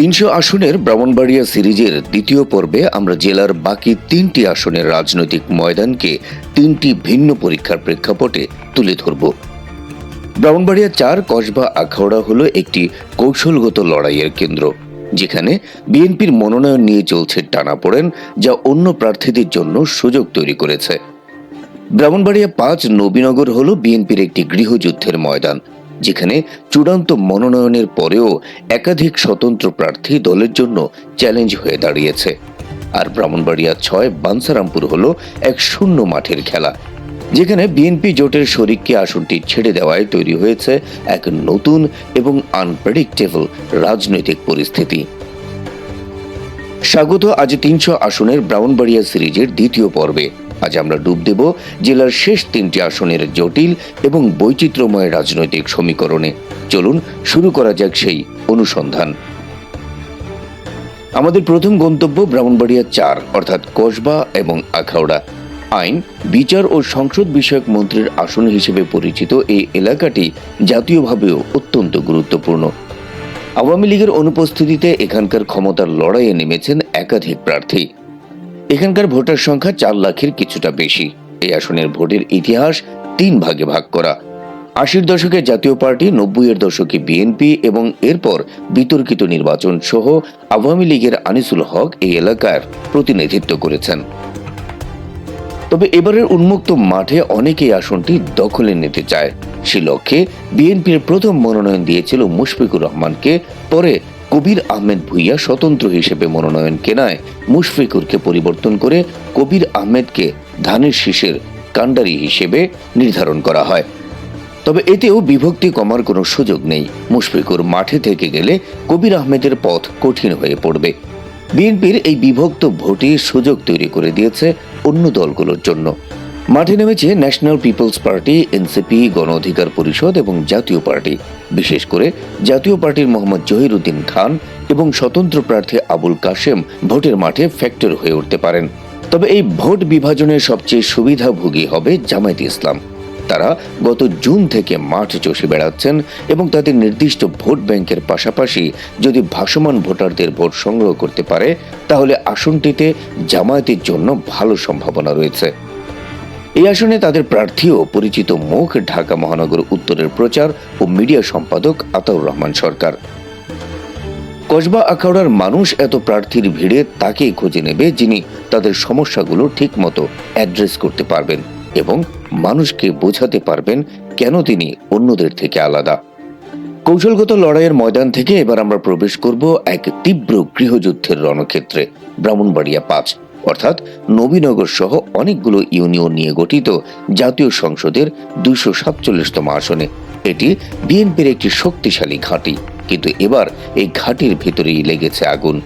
তিনশো আসনের ব্রাহ্মণবাড়িয়া সিরিজের দ্বিতীয় পর্বে আমরা জেলার বাকি তিনটি আসনের রাজনৈতিক ময়দানকে তিনটি ভিন্ন পরীক্ষার প্রেক্ষাপটে তুলে ধরব। ব্রাহ্মণবাড়িয়া চার, কসবা, আখাউড়া হলো একটি কৌশলগত লড়াইয়ের কেন্দ্র, যেখানে বিএনপির মনোনয়ন নিয়ে চলছে টানাপোড়েন, যা অন্য প্রার্থীদের জন্য সুযোগ তৈরি করেছে। ব্রাহ্মণবাড়িয়া পাঁচ, নবীনগর হল বিএনপির একটি গৃহযুদ্ধের ময়দান যেখানে চূড়ান্ত মনোনয়নের পরেও একাধিক স্বতন্ত্র প্রার্থী দলের জন্য চ্যালেঞ্জ হয়ে দাঁড়িয়েছে। আর ব্রাহ্মণবাড়িয়া ছয়, বানসারামপুর হল এক শূন্য মাঠের খেলা, যেখানে বিএনপি জোটের শরিককে আসনটি ছেড়ে দেওয়ায় তৈরি হয়েছে এক নতুন এবং আনপ্রেডিক্টেবল রাজনৈতিক পরিস্থিতি। স্বাগত আজ তিনশো আসনের ব্রাউনবাড়িয়া সিরিজের দ্বিতীয় পর্বে। আজ আমরা ডুব দেব জেলার শেষ তিনটি আসনের জটিল এবং বৈচিত্র্যময় রাজনৈতিক সমীকরণে। চলুন শুরু করা যাক সেই অনুসন্ধান। আমাদের প্রথম গন্তব্য ব্রাহ্মণবাড়িয়া চার, অর্থাৎ কসবা এবং আখাউড়া। আইন, বিচার ও সংসদ বিষয়ক মন্ত্রীর আসন হিসেবে পরিচিত এই এলাকাটি জাতীয়ভাবেও অত্যন্ত গুরুত্বপূর্ণ। আওয়ামী লীগের অনুপস্থিতিতে এখানকার ক্ষমতার লড়াইয়ে নেমেছেন একাধিক প্রার্থী। এখানকার ভোটার সংখ্যা চার লাখের কিছুটা বেশি। এই আসনের ভোটের ইতিহাস তিন ভাগে ভাগ করা। আশির দশকে জাতীয় পার্টি নব্বই এর দশকে বিএনপি এবং এরপর বিতর্কিত নির্বাচন সহ আওয়ামী লীগের আনিসুল হক এই এলাকার প্রতিনিধিত্ব করেছেন। তবে এবারের উন্মুক্ত মাঠে অনেকেই আসনটি দখলে নিতে চায়। সে লক্ষ্যে বিএনপির প্রথম মনোনয়ন দিয়েছিল মুশফিকুর রহমানকে। পরে কবির আহমেদ ভুইয়া স্বতন্ত্র হিসেবে মনোনয়ন কেনায় মুশফিকুরকে পরিবর্তন করে কবির আহমেদকে ধানের শীষের কাণ্ডারি হিসেবে নির্ধারণ করা হয়। তবে এতেও বিভক্তি কমার কোনো সুযোগ নেই। মুশফিকুর মাঠে থেকে গেলে কবির আহমেদের পথ কঠিন হয়ে পড়বে। বিএনপির এই বিভক্ত ভোটে সুযোগ তৈরি করে দিয়েছে অন্য দলগুলোর জন্য। মাঠে নেমেছে ন্যাশনাল পিপলস পার্টি, এনসিপি, গণ অধিকার পরিষদ এবং জাতীয় পার্টি। বিশেষ করে জাতীয় পার্টির মোহাম্মদ জহিরুদ্দিন খান এবং স্বতন্ত্র প্রার্থী আবুল কাশেম ভোটের মাঠে ফ্যাক্টর হয়ে উঠতে পারেন। তবে এই ভোট বিভাজনের সবচেয়ে সুবিধাভোগী হবে জামায়াত ইসলাম। তারা গত জুন থেকে মাঠ চষে বেড়াচ্ছেন এবং তাদের নির্দিষ্ট ভোট ব্যাংকের পাশাপাশি যদি ভাসমান ভোটারদের ভোট সংগ্রহ করতে পারে, তাহলে আসনটিতে জামায়াতের জন্য ভালো সম্ভাবনা রয়েছে। এই আসনে তাদের প্রার্থী ও পরিচিত মুখ, ঢাকা মহানগর উত্তরের প্রচার ও মিডিয়া সম্পাদক আতাউর রহমান সরকার। কসবা আখাউড়ার মানুষ এত প্রার্থীর ভিড়ে তাকেই খুঁজে নেবে যিনি তাদের সমস্যাগুলো ঠিকমতো অ্যাড্রেস করতে পারবেন এবং মানুষকে বোঝাতে পারবেন কেন তিনি অন্যদের থেকে আলাদা। কৌশলগত লড়াইয়ের ময়দান থেকে এবার আমরা প্রবেশ করব এক তীব্র গৃহযুদ্ধের রণক্ষেত্রে, ব্রাহ্মণবাড়িয়া পাঁচ। অর্থাৎ নবীনগর সহ অনেকগুলো ইউনিয়ন নিয়ে গঠিত জাতীয় সংসদের দুইশো সাতচল্লিশতম আসনে। এটি বিএনপির একটি শক্তিশালী ঘাঁটি, কিন্তু এবার এই ঘাঁটির ভেতরেই লেগেছে আগুন।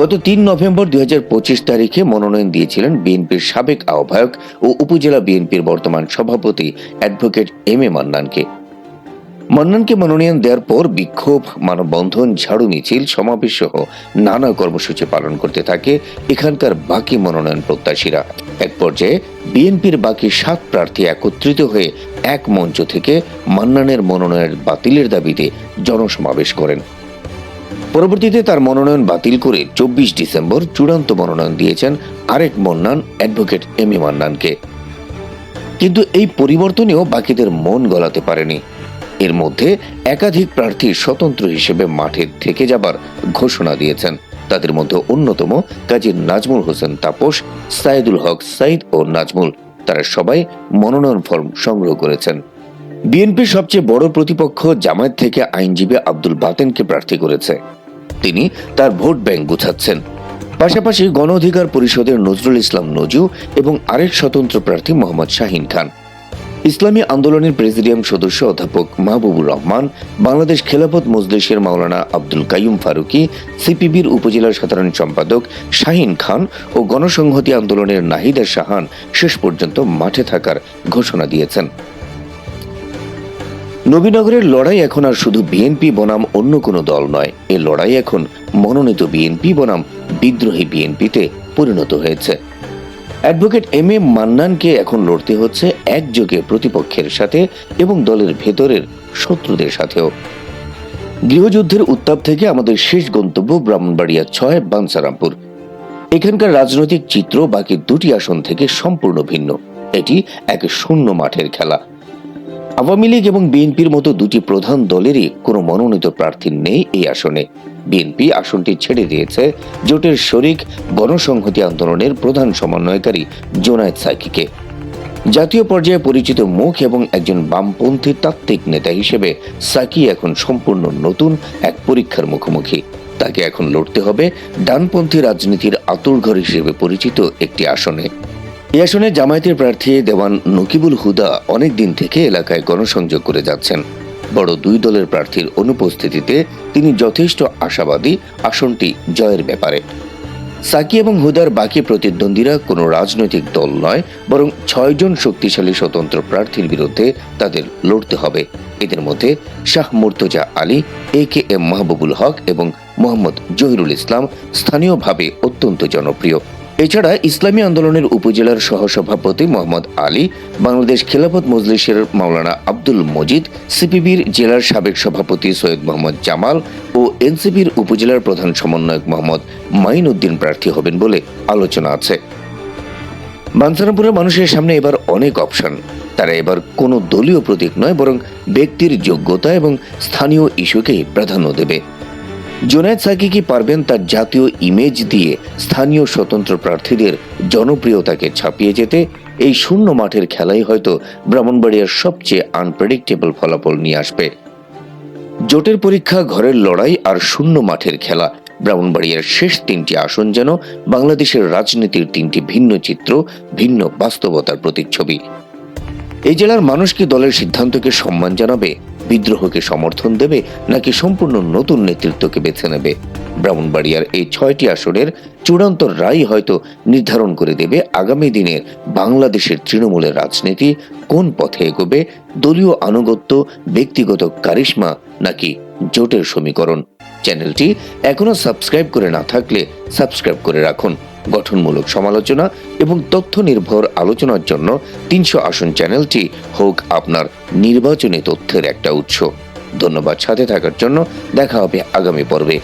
গত তিন নভেম্বর দুই হাজার পঁচিশ তারিখে মনোনয়ন দিয়েছিলেন বিএনপির সাবেক আহ্বায়ক ও উপজেলা বিএনপির বর্তমান সভাপতি অ্যাডভোকেট এম এ মান্নানকে। মান্নানকে মনোনয়ন দেওয়ার পর বিক্ষোভ, মানববন্ধন, ঝাড়ু মিছিল, সমাবেশ সহ নানা কর্মসূচি পালন করতে থাকে এখানকার বাকি মনোনয়ন প্রত্যাশীরা। এক পর্যায়ে বিএনপির বাকি সাত প্রার্থী একত্রিত হয়ে এক মঞ্চ থেকে মান্নানের মনোনয়ন বাতিলের দাবিতে জনসমাবেশ করেন। পরবর্তীতে তার মনোনয়ন বাতিল করে চব্বিশ ডিসেম্বর চূড়ান্ত মনোনয়ন দিয়েছেন আরেক মন্নান অ্যাডভোকেট এম এ মান্নানকে। কিন্তু এই পরিবর্তনেও বাকিদের মন গলাতে পারেনি। এর মধ্যে একাধিক প্রার্থী স্বতন্ত্র হিসেবে মাঠে থেকে যাবার ঘোষণা দিয়েছেন। তাদের মধ্যে অন্যতম কাজী নাজমুল হোসেন তাপস, সাইদুল হক সাইদ ও নাজমুল। তারা সবাই মনোনয়ন ফর্ম সংগ্রহ করেছেন। বিএনপির সবচেয়ে বড় প্রতিপক্ষ জামায়াত থেকে আইনজীবী আব্দুল বাতেনকে প্রার্থী করেছে। তিনি তার ভোট ব্যাংক গুছাচ্ছেন। পাশাপাশি গণ অধিকার পরিষদের নজরুল ইসলাম নজু এবং আরেক স্বতন্ত্র প্রার্থী মোহাম্মদ শাহিন খান। ইসলামী আন্দোলনের প্রেসিডিয়াম সদস্য অধ্যাপক মাহবুবুর রহমান, বাংলাদেশ খেলাফত মজলিসের মাওলানা আব্দুল কাইয়ুম ফারুকি, সিপিবির উপজেলা সাধারণ সম্পাদক শাহিন খান ও গণসংহতি আন্দোলনের নাহিদা শাহান শেষ পর্যন্ত মাঠে থাকার ঘোষণা দিয়েছেন। নবীনগরের লড়াই এখন আর শুধু বিএনপি বনাম অন্য কোনো দল নয়, এ লড়াই এখন মনোনীত বিএনপি বনাম বিদ্রোহী বিএনপিতে পরিণত হয়েছে। অ্যাডভোকেট এম এ মান্নানকে এখন লড়তে হচ্ছে একযোগে প্রতিপক্ষের সাথে এবং দলের ভেতরের শত্রুদের সাথেও। গৃহযুদ্ধের উত্তাপ থেকে আমাদের শেষ গন্তব্য ব্রাহ্মণবাড়িয়া ছয় বাঞ্ছারামপুর এখানকার রাজনৈতিক চিত্র বাকি দুটি আসন থেকে সম্পূর্ণ ভিন্ন। এটি এক শূন্য মাঠের খেলা। আওয়ামী লীগ এবং বিএনপির মতো দুটি প্রধান দলেরই কোনো মনোনীত প্রার্থী নেই এই আসনে। বিএনপি আসনটি ছেড়ে দিয়েছে জোটের শরিক গণসংহতি আন্দোলনের প্রধান সমন্বয়কারী জোনায়েদ সাইকিকে। জাতীয় পর্যায়ে পরিচিত মুখ এবং একজন বামপন্থী তাত্ত্বিক নেতা হিসেবে সাকি এখন সম্পূর্ণ নতুন এক পরীক্ষার মুখোমুখি। তাকে এখন লড়তে হবে ডানপন্থী রাজনীতির আতুরঘর হিসেবে পরিচিত একটি আসনে। এই আসনে জামায়াতের প্রার্থী দেওয়ান নকিবুল হুদা অনেক দিন থেকে এলাকায় গণসংযোগ করে যাচ্ছেন। বড় দুই দলের প্রার্থীর অনুপস্থিতিতে তিনি যথেষ্ট আশাবাদী আসনটি জয়ের ব্যাপারে। সাকি এবং হুদার বাকি প্রতিদ্বন্দ্বীরা কোনো রাজনৈতিক দল নয়, বরং ছয়জন শক্তিশালী স্বতন্ত্র প্রার্থীর বিরুদ্ধে তাদের লড়তে হবে। এদের মধ্যে Shah Murtaza Ali, A K M Mahbubul Haque এবং মোহাম্মদ জহিরুল ইসলাম স্থানীয়ভাবে অত্যন্ত জনপ্রিয়। এছাড়া ইসলামী আন্দোলনের উপজেলার সহসভাপতি মোহাম্মদ আলী, বাংলাদেশ খেলাফত মজলিসের মাওলানা আব্দুল মজিদ, সিপিবির জেলার সাবেক সভাপতি সৈয়দ মোহাম্মদ জামাল ও এনসিপির উপজেলার প্রধান সমন্বয়ক মোহাম্মদ মাইন উদ্দিন প্রার্থী হবেন বলে আলোচনা আছে। বাঞ্ছারামপুরের মানুষের সামনে এবার অনেক অপশন। তারা এবার কোনো দলীয় প্রতীক নয়, বরং ব্যক্তির যোগ্যতা এবং স্থানীয় ইস্যুকেই প্রাধান্য দেবে। জোনায়েদ সাকি কি পারবেন তার জাতীয় ইমেজ দিয়ে স্থানীয় স্বতন্ত্র প্রার্থীদের জনপ্রিয়তাকে ছাপিয়ে যেতে। এই শূন্য মাঠের খেলাই হয়তো ব্রাহ্মণবাড়িয়ার সবচেয়ে আনপ্রেডিক্টেবল ফলাফল নিয়ে আসবে। জোটের পরীক্ষা, ঘরের লড়াই আর শূন্য মাঠের খেলা। ব্রাহ্মণবাড়িয়ার শেষ তিনটি আসন যেন বাংলাদেশের রাজনীতির তিনটি ভিন্ন চিত্র, ভিন্ন বাস্তবতার প্রতিচ্ছবি। এই জেলার মানুষ কি দলের সিদ্ধান্তকে সম্মান জানাবে? বিদ্রোহকে সমর্থন দেবে নাকি সম্পূর্ণ নতুন নেতৃত্বকে বেছে নেবে? ব্রাহ্মণবাড়িয়ার এই ছয়টি আসনের চূড়ান্ত রায় হয়তো নির্ধারণ করে দেবে আগামী দিনের বাংলাদেশের তৃণমূলের রাজনীতি, কোন পথে এগোবে, দলীয় আনুগত্য, ব্যক্তিগত কারিশমা নাকি জোটের সমীকরণ। চ্যানেলটি এখনও সাবস্ক্রাইব করে না থাকলে সাবস্ক্রাইব করে রাখুন। গঠনমূলক সমালোচনা এবং তথ্য নির্ভর আলোচনার জন্য তিনশো আসন চ্যানেলটি হোক আপনার নির্বাচনী তথ্যের একটা উৎস। ধন্যবাদ সাথে থাকার জন্য দেখা হবে আগামী পর্বে।